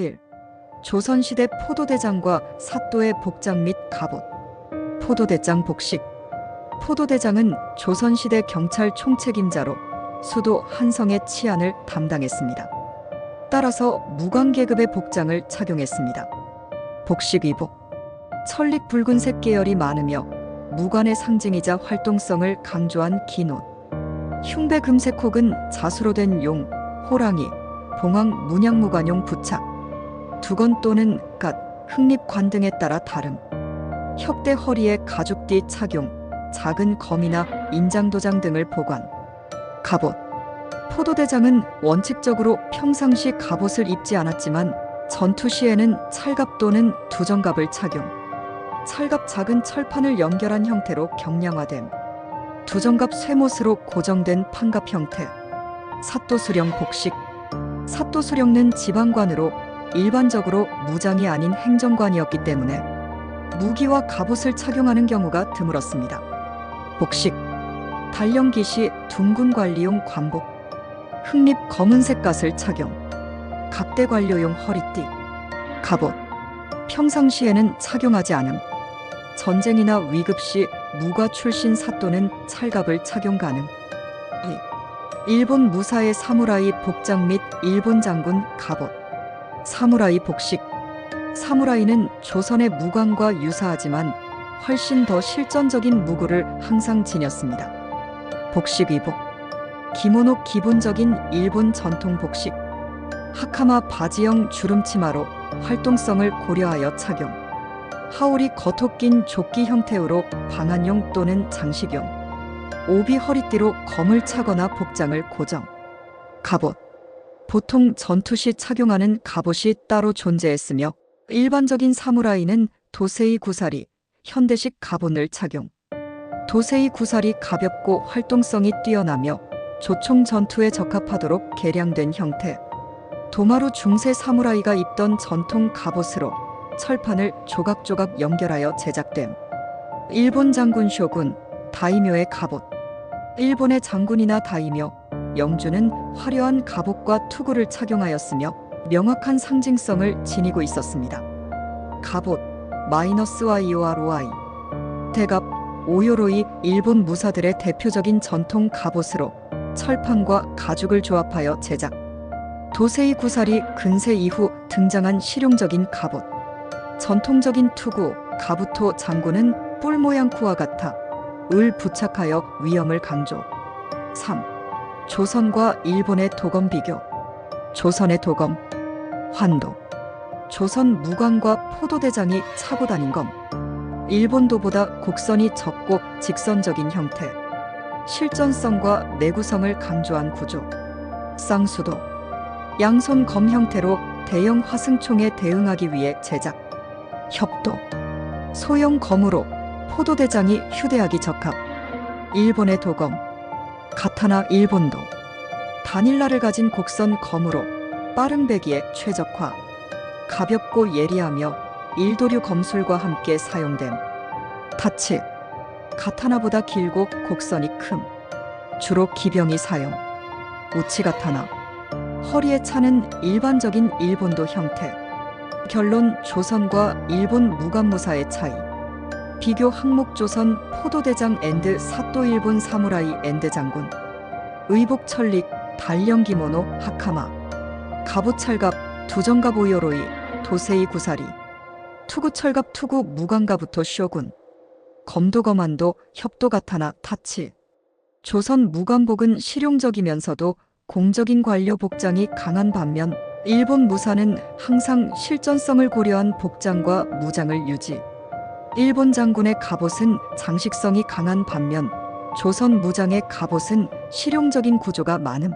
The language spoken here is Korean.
1. 조선시대 포도대장과 사또의 복장 및 갑옷. 포도대장 복식. 포도대장은 조선시대 경찰 총책임자로 수도 한성의 치안을 담당했습니다. 따라서 무관계급의 복장을 착용했습니다. 복식 의복. 천릭 붉은색 계열이 많으며 무관의 상징이자 활동성을 강조한 긴 옷. 흉배 금색 혹은 자수로 된 용, 호랑이, 봉황 문양무관용 부착. 두건 또는 갓, 흑립관 등에 따라 다름. 협대 허리에 가죽띠 착용, 작은 검이나 인장도장 등을 보관. 갑옷. 포도대장은 원칙적으로 평상시 갑옷을 입지 않았지만 전투 시에는 찰갑 또는 두정갑을 착용. 찰갑 작은 철판을 연결한 형태로 경량화됨. 두정갑 쇠못으로 고정된 판갑 형태. 사또수령 복식. 사또수령은 지방관으로 일반적으로 무장이 아닌 행정관이었기 때문에 무기와 갑옷을 착용하는 경우가 드물었습니다. 복식. 달령기 시 둥근 관리용 관복. 흑립 검은색 갓을 착용. 각대 관료용 허리띠. 갑옷. 평상시에는 착용하지 않음. 전쟁이나 위급 시 무과 출신 사또는 찰갑을 착용 가능. 2. 일본 무사의 사무라이 복장 및 일본 장군 갑옷. 사무라이 복식. 사무라이는 조선의 무관과 유사하지만 훨씬 더 실전적인 무구를 항상 지녔습니다. 복식 의복. 기모노 기본적인 일본 전통 복식. 하카마 바지형 주름치마로 활동성을 고려하여 착용. 하울이 겉옷 낀 조끼 형태로 방한용 또는 장식용. 오비 허리띠로 검을 차거나 복장을 고정. 갑옷. 보통 전투 시 착용하는 갑옷이 따로 존재했으며 일반적인 사무라이는 도세이 구사리, 현대식 갑옷을 착용. 도세이 구사리 가볍고 활동성이 뛰어나며 조총 전투에 적합하도록 개량된 형태. 도마루 중세 사무라이가 입던 전통 갑옷으로 철판을 조각조각 연결하여 제작됨. 일본 장군 쇼군, 다이묘의 갑옷. 일본의 장군이나 다이묘, 영주는 화려한 갑옷과 투구를 착용하였으며 명확한 상징성을 지니고 있었습니다. 갑옷, 마이너스 와이오와 로아이. 대갑, 오요로이 일본 무사들의 대표적인 전통 갑옷으로 철판과 가죽을 조합하여 제작. 도세이 구살이 근세 이후 등장한 실용적인 갑옷. 전통적인 투구, 가부토 장군은 뿔 모양 쿠와 같아 을 부착하여 위험을 강조. 3. 조선과 일본의 도검 비교. 조선의 도검. 환도. 조선 무광과 포도대장이 차고 다닌 검. 일본도보다 곡선이 적고 직선적인 형태. 실전성과 내구성을 강조한 구조. 쌍수도. 양손 검 형태로 대형 화승총에 대응하기 위해 제작. 협도. 소형 검으로 포도대장이 휴대하기 적합. 일본의 도검. 가타나 일본도. 바닐라를 가진 곡선 검으로 빠른 배기에 최적화. 가볍고 예리하며 일도류 검술과 함께 사용됨. 타치. 가타나보다 길고 곡선이 큼. 주로 기병이 사용. 우치 가타나. 허리에 차는 일반적인 일본도 형태. 결론 조선과 일본 무관무사의 차이. 비교 항목 조선 포도대장 앤드 사또 일본 사무라이 앤드 장군. 의복 천릭 달령 기모노 하카마. 갑옷 찰갑 두정갑 오요로이 도세이 구사리. 투구 철갑 투구 무관가부터 쇼군. 검도거만도 협도가타나 타치. 조선 무관복은 실용적이면서도 공적인 관료 복장이 강한 반면 일본 무사는 항상 실전성을 고려한 복장과 무장을 유지. 일본 장군의 갑옷은 장식성이 강한 반면 조선 무장의 갑옷은 실용적인 구조가 많음.